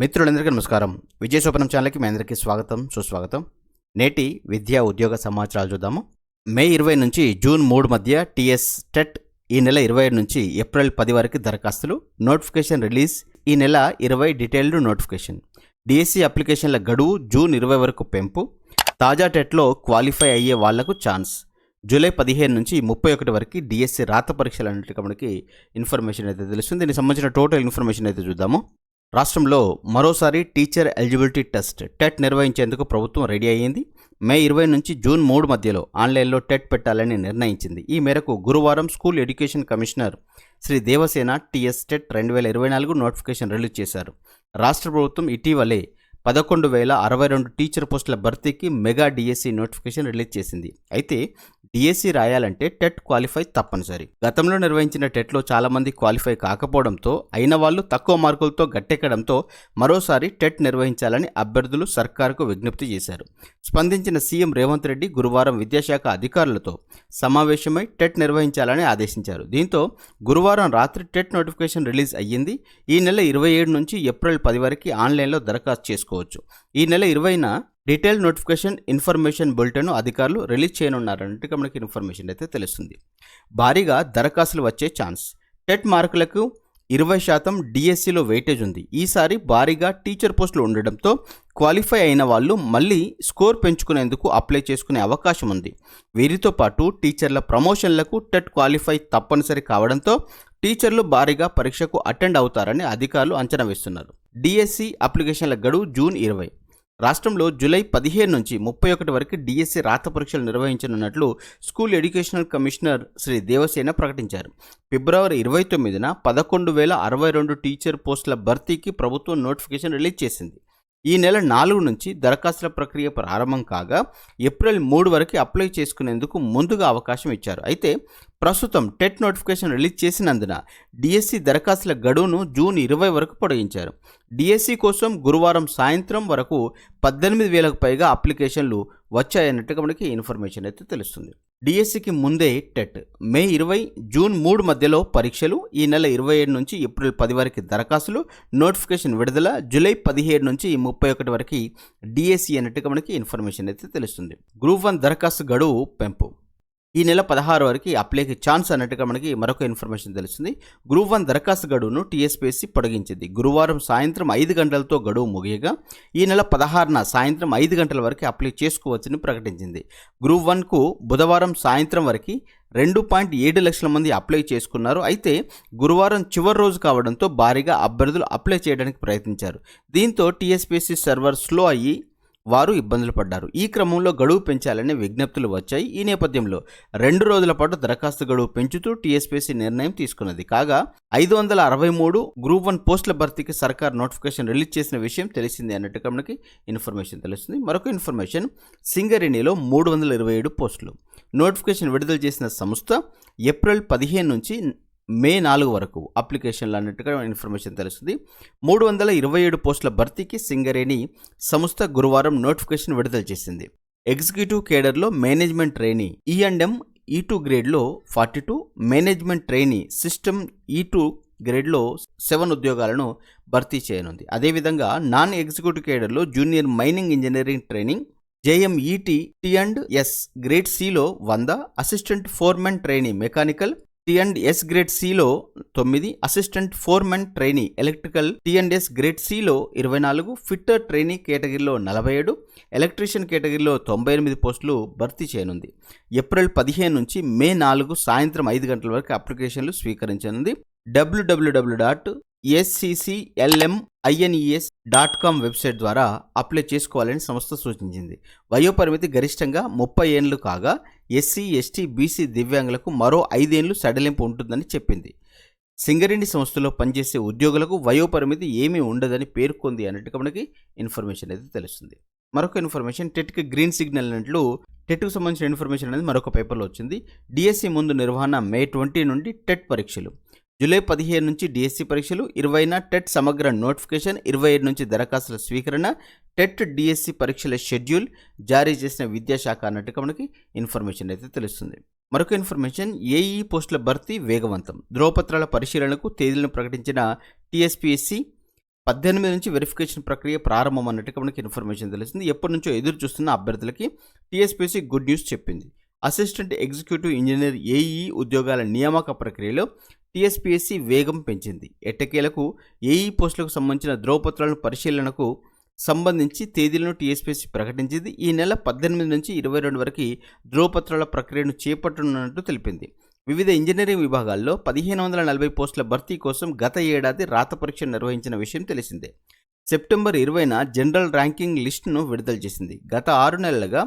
మిత్రులందరికీ నమస్కారం. విజయ స్వప్నం ఛానల్కి మీ అందరికీ స్వాగతం సుస్వాగతం. నేటి విద్యా ఉద్యోగ సమాచారాలు చూద్దాము. మే ఇరవై నుంచి జూన్ మూడు మధ్య టీఎస్ టెట్ ఈ నెల ఇరవై నుంచి ఏప్రిల్ పది వరకు దరఖాస్తులు నోటిఫికేషన్ రిలీజ్ ఈ నెల ఇరవై డీటెయిల్డ్ నోటిఫికేషన్. డిఎస్సి అప్లికేషన్ల గడువు జూన్ ఇరవై వరకు పెంపు తాజా టెట్లో క్వాలిఫై అయ్యే వాళ్ళకు ఛాన్స్. జూలై పదిహేను నుంచి ముప్పై ఒకటి వరకు డిఎస్సి రాత పరీక్షలు అన్నిటికీ మనకి ఇన్ఫర్మేషన్ అయితే తెలుస్తుంది. దీనికి సంబంధించిన టోటల్ ఇన్ఫర్మేషన్ అయితే చూద్దాము. రాష్ట్రంలో మరోసారి టీచర్ ఎలిజిబిలిటీ టెస్ట్ టెట్ నిర్వహించేందుకు ప్రభుత్వం రెడీ అయ్యింది. మే ఇరవై నుంచి జూన్ మూడు మధ్యలో ఆన్లైన్లో టెట్ పెట్టాలని నిర్ణయించింది. ఈ మేరకు గురువారం school education commissioner Shri Devasena TS TET రెండు వేల ఇరవై నాలుగు నోటిఫికేషన్ రిలీజ్ చేశారు. రాష్ట్ర ప్రభుత్వం ఇటీవలే పదకొండు వేల అరవై రెండు టీచర్ పోస్టుల భర్తీకి మెగా డిఎస్సి నోటిఫికేషన్ రిలీజ్ చేసింది. అయితే డిఎస్సి రాయాలంటే టెట్ క్వాలిఫై తప్పనిసరి. గతంలో నిర్వహించిన టెట్లో చాలామంది క్వాలిఫై కాకపోవడంతో అయిన వాళ్ళు తక్కువ మార్కులతో గట్టెక్కడంతో మరోసారి టెట్ నిర్వహించాలని అభ్యర్థులు సర్కారుకు విజ్ఞప్తి చేశారు. స్పందించిన సీఎం రేవంత్ రెడ్డి గురువారం విద్యాశాఖ అధికారులతో సమావేశమై టెట్ నిర్వహించాలని ఆదేశించారు. దీంతో గురువారం రాత్రి టెట్ నోటిఫికేషన్ రిలీజ్ అయ్యింది. ఈ నెల ఇరవై ఏడు నుంచి ఏప్రిల్ పది వరకు ఆన్లైన్లో దరఖాస్తు చేసుకోవచ్చు. ఈ నెల ఇరవైన డీటెయిల్ నోటిఫికేషన్ ఇన్ఫర్మేషన్ బులెటిన్ అధికారులు రిలీజ్ చేయనున్నారంటే మనకి ఇన్ఫర్మేషన్ అయితే తెలుస్తుంది. భారీగా దరఖాస్తులు వచ్చే ఛాన్స్. టెట్ మార్కులకు ఇరవై శాతం డిఎస్సిలో వెయిటేజ్ ఉంది. ఈసారి భారీగా టీచర్ పోస్టులు ఉండడంతో క్వాలిఫై అయిన వాళ్ళు మళ్ళీ స్కోర్ పెంచుకునేందుకు అప్లై చేసుకునే అవకాశం ఉంది. వీరితో పాటు టీచర్ల ప్రమోషన్లకు టెట్ క్వాలిఫై తప్పనిసరి కావడంతో టీచర్లు భారీగా పరీక్షకు అటెండ్ అవుతారని అధికారులు అంచనా వేస్తున్నారు. డిఎస్సి అప్లికేషన్ల గడువు జూన్ ఇరవై. రాష్ట్రంలో జూలై పదిహేను నుంచి ముప్పై ఒకటి వరకు డిఎస్సి రాత పరీక్షలు నిర్వహించనున్నట్లు school educational commissioner Shri Devasena ప్రకటించారు. ఫిబ్రవరి ఇరవై తొమ్మిదిన పదకొండు వేల అరవై రెండు టీచర్ పోస్టుల భర్తీకి ప్రభుత్వం నోటిఫికేషన్ రిలీజ్ చేసింది. ఈ నెల నాలుగు నుంచి దరఖాస్తుల ప్రక్రియ ప్రారంభం కాగా ఏప్రిల్ మూడు వరకు అప్లై చేసుకునేందుకు ముందుగా అవకాశం ఇచ్చారు. అయితే ప్రస్తుతం టెట్ నోటిఫికేషన్ రిలీజ్ చేసినందున డిఎస్సి దరఖాస్తుల గడువును జూన్ ఇరవై వరకు పొడిగించారు. డిఎస్సి కోసం గురువారం సాయంత్రం వరకు పద్దెనిమిది వేలకు పైగా అప్లికేషన్లు వచ్చాయన్నట్టుగా మనకి ఇన్ఫర్మేషన్ అయితే తెలుస్తుంది. డిఎస్సికి ముందే టెట్. మే ఇరవై జూన్ మూడు మధ్యలో పరీక్షలు ఈ నెల ఇరవై ఏడు నుంచి ఏప్రిల్ పది వరకు దరఖాస్తులు నోటిఫికేషన్ విడుదల జూలై పదిహేడు నుంచి ముప్పై ఒకటి వరకు డిఎస్సి అన్నట్టుగా మనకి ఇన్ఫర్మేషన్ అయితే తెలుస్తుంది. గ్రూప్ వన్ దరఖాస్తు గడువు పెంపు. ఈ నెల పదహారు వరకు అప్లైకి ఛాన్స్ అన్నట్టుగా మనకి మరొక ఇన్ఫర్మేషన్ తెలుస్తుంది. గ్రూప్ వన్ దరఖాస్తు గడువును టీఎస్పీఎస్సీ పొడిగించింది. గురువారం సాయంత్రం ఐదు గంటలతో గడువు ముగియగా ఈ నెల పదహారున సాయంత్రం ఐదు గంటల వరకు అప్లై చేసుకోవచ్చని ప్రకటించింది. గ్రూప్ వన్కు బుధవారం సాయంత్రం వరకు రెండు పాయింట్ ఏడు లక్షల మంది అప్లై చేసుకున్నారు. అయితే గురువారం చివరి రోజు కావడంతో భారీగా అభ్యర్థులు అప్లై చేయడానికి ప్రయత్నించారు. దీంతో టీఎస్పీఎస్సీ సర్వర్ స్లో అయ్యి వారు ఇబ్బందులు పడ్డారు. ఈ క్రమంలో గడువు పెంచాలనే విజ్ఞప్తులు వచ్చాయి. ఈ నేపథ్యంలో రెండు రోజుల పాటు దరఖాస్తు గడువు పెంచుతూ టీఎస్పీసీ నిర్ణయం తీసుకున్నది. కాగా ఐదు వందల అరవై మూడు గ్రూప్ వన్ పోస్టుల భర్తీకి సర్కార్ నోటిఫికేషన్ రిలీజ్ చేసిన విషయం తెలిసింది అన్నట్టుగా మనకి ఇన్ఫర్మేషన్ తెలుస్తుంది. మరొక ఇన్ఫర్మేషన్ సింగరేణిలో మూడు వందల ఇరవై ఏడు పోస్టులు. నోటిఫికేషన్ విడుదల చేసిన సంస్థ ఏప్రిల్ పదిహేను నుంచి మే నాలుగు వరకు అప్లికేషన్లు అన్నట్టుగా ఇన్ఫర్మేషన్ తెలుస్తుంది. మూడు వందల ఇరవై ఏడు పోస్టుల భర్తీకి సింగరేణి సంస్థ గురువారం నోటిఫికేషన్ విడుదల చేసింది. ఎగ్జిక్యూటివ్ కేడర్లో management trainee E and M E two గ్రేడ్లో forty two management trainee system e E two గ్రేడ్లో seven ఉద్యోగాలను భర్తీ చేయనుంది. అదేవిధంగా non executive కేడర్లో junior mining engineering training JMET T and S grade సిలో వంద assistant foreman trainee mechanical T and S grade సిలో తొమ్మిది assistant foreman trainee electrical T and S grade సిలో ఇరవై నాలుగు ఫిట్టర్ ట్రైనీ కేటగిరీలో నలభై ఏడు ఎలక్ట్రీషియన్ కేటగిరీలో తొంభై ఎనిమిది పోస్టులు భర్తీ చేయనుంది. ఏప్రిల్ పదిహేను నుంచి మే నాలుగు సాయంత్రం ఐదు గంటల వరకు అప్లికేషన్లు స్వీకరించనుంది. WWW dot SCCL mines dot com website ద్వారా అప్లై చేసుకోవాలని సంస్థ సూచించింది. వయోపరిమితి గరిష్టంగా ముప్పై ఏండ్లు కాగా ఎస్సీ ఎస్టీ బీసీ దివ్యాంగులకు మరో ఐదేండ్లు సడలింపు ఉంటుందని చెప్పింది. సింగరేణి సంస్థలో పనిచేసే ఉద్యోగులకు వయోపరిమితి ఏమీ ఉండదని పేర్కొంది అన్నట్టుగా మనకి ఇన్ఫర్మేషన్ అయితే తెలుస్తుంది. మరొక ఇన్ఫర్మేషన్ టెట్కి గ్రీన్ సిగ్నల్ అన్నట్లు టెట్కు సంబంధించిన ఇన్ఫర్మేషన్ అనేది మరొక పేపర్లో వచ్చింది. డిఎస్సి ముందు నిర్వహణ మే ట్వంటీ నుండి టెట్ పరీక్షలు. జూలై పదిహేను నుంచి డిఎస్సి పరీక్షలు ఇరవైన టెట్ సమగ్ర నోటిఫికేషన్ ఇరవై ఏడు నుంచి దరఖాస్తుల స్వీకరణ టెట్ డిఎస్సి పరీక్షల షెడ్యూల్ జారీ చేసిన విద్యాశాఖ అన్నట్టుగా మనకి ఇన్ఫర్మేషన్ అయితే తెలుస్తుంది. మరొక ఇన్ఫర్మేషన్ ఏఈ పోస్టుల భర్తీ వేగవంతం. ధ్రువపత్రాల పరిశీలనకు తేదీలను ప్రకటించిన టీఎస్పీఎస్సీ పద్దెనిమిది నుంచి వెరిఫికేషన్ ప్రక్రియ ప్రారంభం అన్నట్టుగా మనకి ఇన్ఫర్మేషన్ తెలిసింది ఎప్పటి నుంచో ఎదురు చూస్తున్న అభ్యర్థులకి టీఎస్పీఎస్సీ గుడ్ న్యూస్ చెప్పింది. అసిస్టెంట్ ఎగ్జిక్యూటివ్ ఇంజనీర్ ఏఈ ఉద్యోగాల నియామక ప్రక్రియలో టీఎస్పీఎస్సీ వేగం పెంచింది. ఎట్టకేలకు ఏఈ పోస్టులకు సంబంధించిన ధ్రువపత్రాలను పరిశీలనకు సంబంధించి తేదీలను టీఎస్పీఎస్సీ ప్రకటించింది. ఈ నెల పద్దెనిమిది నుంచి ఇరవై రెండు వరకు ధ్రువపత్రాల ప్రక్రియను చేపట్టనున్నట్టు తెలిపింది. వివిధ ఇంజనీరింగ్ విభాగాల్లో పదిహేను వందల నలభై పోస్టుల భర్తీ కోసం గత ఏడాది రాత పరీక్ష నిర్వహించిన విషయం తెలిసిందే. సెప్టెంబర్ ఇరవైన జనరల్ ర్యాంకింగ్ లిస్టును విడుదల చేసింది. గత ఆరు నెలలుగా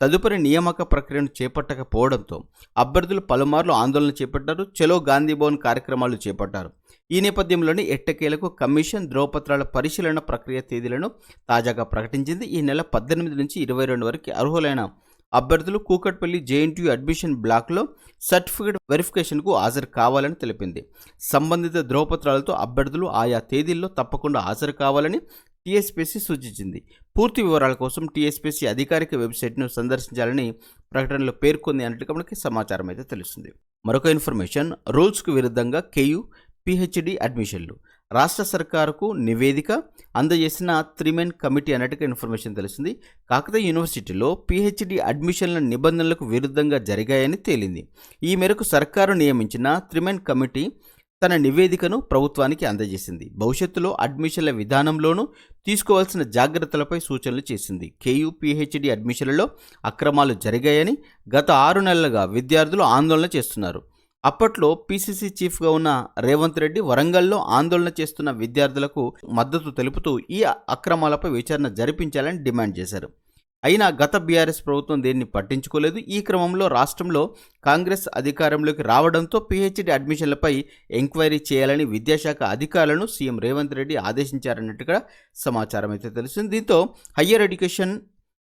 తదుపరి నియామక ప్రక్రియను చేపట్టకపోవడంతో అభ్యర్థులు పలుమార్లు ఆందోళన చేపట్టారు. చలో గాంధీ భవన్ కార్యక్రమాలు చేపట్టారు. ఈ నేపథ్యంలోనే ఎట్టకేలకు కమిషన్ ధ్రువపత్రాల పరిశీలన ప్రక్రియ తేదీలను తాజాగా ప్రకటించింది. ఈ నెల పద్దెనిమిది నుంచి ఇరవై రెండు వరకు అర్హులైన అభ్యర్థులు కూకట్పల్లి జేఎన్టీయూ అడ్మిషన్ బ్లాక్లో సర్టిఫికేట్ వెరిఫికేషన్కు హాజరు కావాలని తెలిపింది. సంబంధిత ధ్రువపత్రాలతో అభ్యర్థులు ఆయా తేదీల్లో తప్పకుండా హాజరు కావాలని టీఎస్పీసీ సూచించింది. పూర్తి వివరాల కోసం టీఎస్పీసీ అధికారిక వెబ్సైట్ను సందర్శించాలని ప్రకటనలో పేర్కొంది అన్నట్టుగా మనకి సమాచారం అయితే తెలుస్తుంది. మరొక ఇన్ఫర్మేషన్ రూల్స్కు విరుద్ధంగా కేయు పిహెచ్డి అడ్మిషన్లు. రాష్ట్ర సర్కారుకు నివేదిక అందజేసిన త్రిమెన్ కమిటీ అన్నట్టుగా ఇన్ఫర్మేషన్ తెలిసింది కాకతీయ యూనివర్సిటీలో పిహెచ్డి అడ్మిషన్ల నిబంధనలకు విరుద్ధంగా జరిగాయని తేలింది. ఈ మేరకు సర్కారు నియమించిన త్రిమెన్ కమిటీ తన నివేదికను ప్రభుత్వానికి అందజేసింది. భవిష్యత్తులో అడ్మిషన్ల విధానంలోనూ తీసుకోవాల్సిన జాగ్రత్తలపై సూచనలు చేసింది. కేయూ పిహెచ్డి అడ్మిషన్లలో అక్రమాలు జరిగాయని గత ఆరు నెలలుగా విద్యార్థులు ఆందోళన చేస్తున్నారు. అప్పట్లో పీసీసీ చీఫ్గా ఉన్న రేవంత్ రెడ్డి వరంగల్లో ఆందోళన చేస్తున్న విద్యార్థులకు మద్దతు తెలుపుతూ ఈ అక్రమాలపై విచారణ జరిపించాలని డిమాండ్ చేశారు. అయినా గత బీఆర్ఎస్ ప్రభుత్వం దీన్ని పట్టించుకోలేదు? ఈ క్రమంలో రాష్ట్రంలో కాంగ్రెస్ అధికారంలోకి రావడంతో పీహెచ్డీ అడ్మిషన్లపై ఎంక్వైరీ చేయాలని విద్యాశాఖ అధికారులను సీఎం రేవంత్ రెడ్డి ఆదేశించారన్నట్టుగా సమాచారం అయితే తెలిసింది దీంతో higher education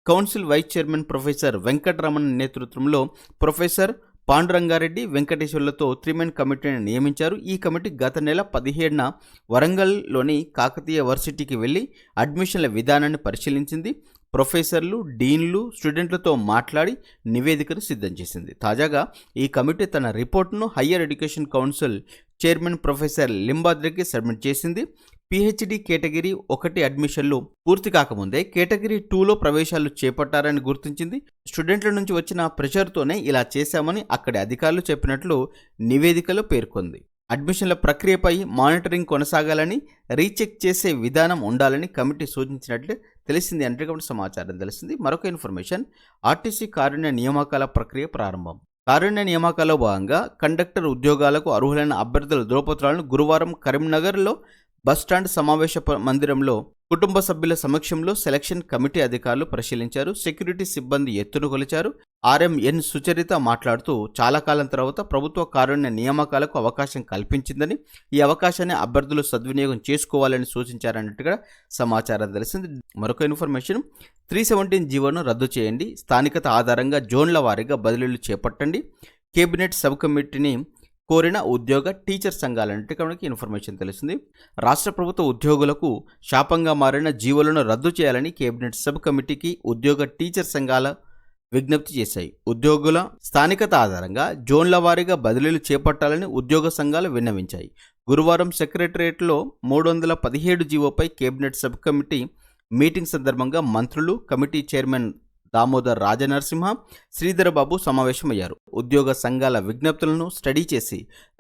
council vice chairman professor Venkataramana నేతృత్వంలో ప్రొఫెసర్ పాండురంగారెడ్డి వెంకటేశ్వర్లతో త్రిమెన్ కమిటీని నియమించారు. ఈ కమిటీ గత నెల పదిహేడున వరంగల్లోని కాకతీయ వర్సిటీకి వెళ్ళి అడ్మిషన్ల విధానాన్ని పరిశీలించింది. ప్రొఫెసర్లు డీన్లు స్టూడెంట్లతో మాట్లాడి నివేదికను సిద్ధం చేసింది. తాజాగా ఈ కమిటీ తన రిపోర్టును higher education council chairman professor లింబాద్రికి submit చేసింది. పిహెచ్డి కేటగిరీ ఒకటి అడ్మిషన్లు పూర్తి కాకముందే కేటగిరీ టూలో ప్రవేశాలు చేపట్టారని గుర్తించింది. స్టూడెంట్ల నుంచి వచ్చిన ప్రెషర్తోనే ఇలా చేశామని అక్కడి అధికారులు చెప్పినట్లు నివేదికలో పేర్కొంది. అడ్మిషన్ల ప్రక్రియపై మానిటరింగ్ కొనసాగాలని రీచెక్ చేసే విధానం ఉండాలని కమిటీ సూచించినట్లు తెలిసింది. అంటే సమాచారం తెలిసింది మరొక ఇన్ఫర్మేషన్ ఆర్టీసీ కారుణ్య నియామకాల ప్రక్రియ ప్రారంభం. కారుణ్య నియామకాల్లో భాగంగా కండక్టర్ ఉద్యోగాలకు అర్హులైన అభ్యర్థుల ధ్రువపత్రాలను గురువారం కరీంనగర్లో బస్టాండ్ సమావేశ మందిరంలో కుటుంబ సభ్యుల సమక్షంలో సెలక్షన్ కమిటీ అధికారులు పరిశీలించారు. సెక్యూరిటీ సిబ్బంది ఎత్తును కొలిచారు. ఆర్ఎంఎన్ సుచరిత మాట్లాడుతూ చాలా కాలం తర్వాత ప్రభుత్వ కారుణ్య నియామకాలకు అవకాశం కల్పించిందని ఈ అవకాశాన్ని అభ్యర్థులు సద్వినియోగం చేసుకోవాలని సూచించారన్నట్టుగా సమాచారం తెలిసింది. మరొక ఇన్ఫర్మేషన్ త్రీ సెవెంటీన్ జీవోను రద్దు చేయండి. స్థానికత ఆధారంగా జోన్ల వారీగా బదిలీలు చేపట్టండి. కేబినెట్ సబ్ కమిటీని కోరిన ఉద్యోగ టీచర్ సంఘాలంటే మనకి ఇన్ఫర్మేషన్ తెలిసింది రాష్ట్ర ప్రభుత్వ ఉద్యోగులకు శాపంగా మారిన జీవోలను రద్దు చేయాలని కేబినెట్ సబ్ కమిటీకి ఉద్యోగ టీచర్ సంఘాల విజ్ఞప్తి చేశాయి. ఉద్యోగుల స్థానికత ఆధారంగా జోన్ల వారీగా బదిలీలు చేపట్టాలని ఉద్యోగ సంఘాలు విన్నవించాయి. గురువారం సెక్రటరియట్లో మూడు వందల పదిహేడు జీవోపై కేబినెట్ సబ్ కమిటీ మీటింగ్ సందర్భంగా మంత్రులు కమిటీ చైర్మన్ దామోదర్ రాజనరసింహ శ్రీధరబాబు సమావేశమయ్యారు. ఉద్యోగ సంఘాల విజ్ఞప్తులను స్టడీ చేసి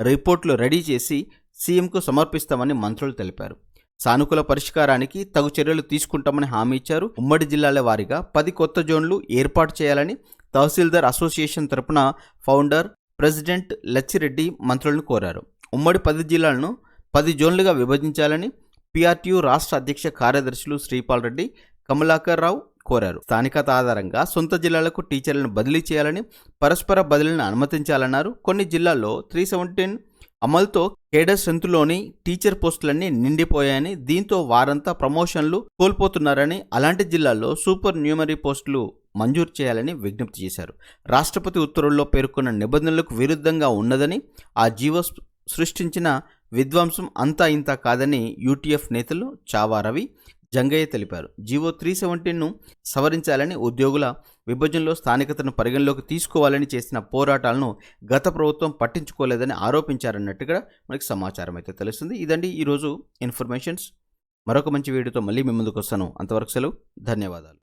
రిపోర్టులు రెడీ చేసి సీఎంకు సమర్పిస్తామని మంత్రులు తెలిపారు. సానుకూల పరిష్కారానికి తగు చర్యలు తీసుకుంటామని హామీ ఇచ్చారు. ఉమ్మడి జిల్లాల వారీగా పది కొత్త జోన్లు ఏర్పాటు చేయాలని తహసీల్దార్ అసోసియేషన్ తరపున ఫౌండర్ ప్రెసిడెంట్ లచ్చిరెడ్డి మంత్రులను కోరారు. ఉమ్మడి పది జిల్లాలను పది జోన్లుగా విభజించాలని పిఆర్టీయూ రాష్ట్ర అధ్యక్ష కార్యదర్శులు శ్రీపాల్ రెడ్డి కమలాకర్ రావు కోరారు. స్థానికత ఆధారంగా సొంత జిల్లాలకు టీచర్లను బదిలీ చేయాలని పరస్పర బదిలీని అనుమతించాలన్నారు. కొన్ని జిల్లాల్లో త్రీ సెవెంటీన్ అమలుతో కేడర్ స్ట్రెంత్లోని టీచర్ పోస్టులన్నీ నిండిపోయాయని దీంతో వారంతా ప్రమోషన్లు కోల్పోతున్నారని అలాంటి జిల్లాల్లో సూపర్ న్యూమరీ పోస్టులు మంజూరు చేయాలని విజ్ఞప్తి చేశారు. రాష్ట్రపతి ఉత్తర్వుల్లో పేర్కొన్న నిబంధనలకు విరుద్ధంగా ఉన్నదని ఆ జీవో సృష్టించిన విధ్వంసం అంతా ఇంత కాదని యూటీఎఫ్ నేతలు చావా రవి జంగయ్య తెలిపారు. జీవో త్రీ సెవెంటీన్ను సవరించాలని ఉద్యోగుల విభజనలో స్థానికతను పరిగణలోకి తీసుకోవాలని చేసిన పోరాటాలను గత ప్రభుత్వం పట్టించుకోలేదని ఆరోపించారన్నట్టుగా మనకి సమాచారం అయితే తెలుస్తుంది. ఇదండి ఈరోజు ఇన్ఫర్మేషన్స్. మరొక మంచి వీడియోతో మళ్ళీ మీ ముందుకు వస్తాను. అంతవరకు సెలవు. ధన్యవాదాలు.